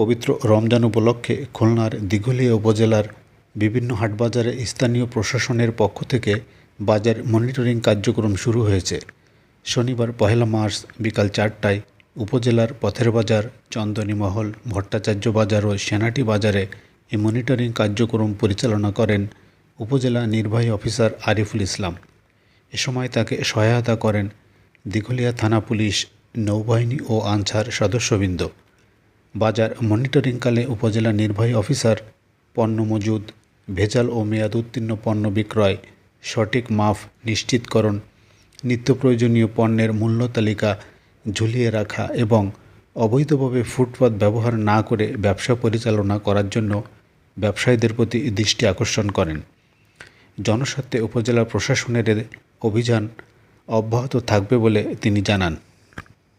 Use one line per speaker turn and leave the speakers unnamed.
পবিত্র রমজান উপলক্ষে খুলনার দিঘলিয়া উপজেলার বিভিন্ন হাটবাজারে স্থানীয় প্রশাসনের পক্ষ থেকে বাজার মনিটরিং কার্যক্রম শুরু হয়েছে। শনিবার পহেলা মার্চ বিকাল চারটায় উপজেলার পথের বাজার, চন্দনী মহল, ভট্টাচার্য বাজার ও সেনাটি বাজারে এই মনিটরিং কার্যক্রম পরিচালনা করেন উপজেলা নির্বাহী অফিসার আরিফুল ইসলাম। এ সময় তাকে সহায়তা করেন দিঘলিয়া থানা পুলিশ, নৌবাহিনী ও আনসার সদস্যবৃন্দ। বাজার মনিটরিংকালে উপজেলা নির্বাহী অফিসার পণ্য মজুদ, ভেজাল ও মেয়াদ উত্তীর্ণ পণ্য বিক্রয়, সঠিক মাপ নিশ্চিতকরণ, নিত্য প্রয়োজনীয় পণ্যের মূল্য তালিকা ঝুলিয়ে রাখা এবং অবৈধভাবে ফুটপাত ব্যবহার না করে ব্যবসা পরিচালনা করার জন্য ব্যবসায়ীদের প্রতি দৃষ্টি আকর্ষণ করেন। জনস্বার্থে উপজেলা প্রশাসনের অভিযান অব্যাহত থাকবে বলে তিনি জানান।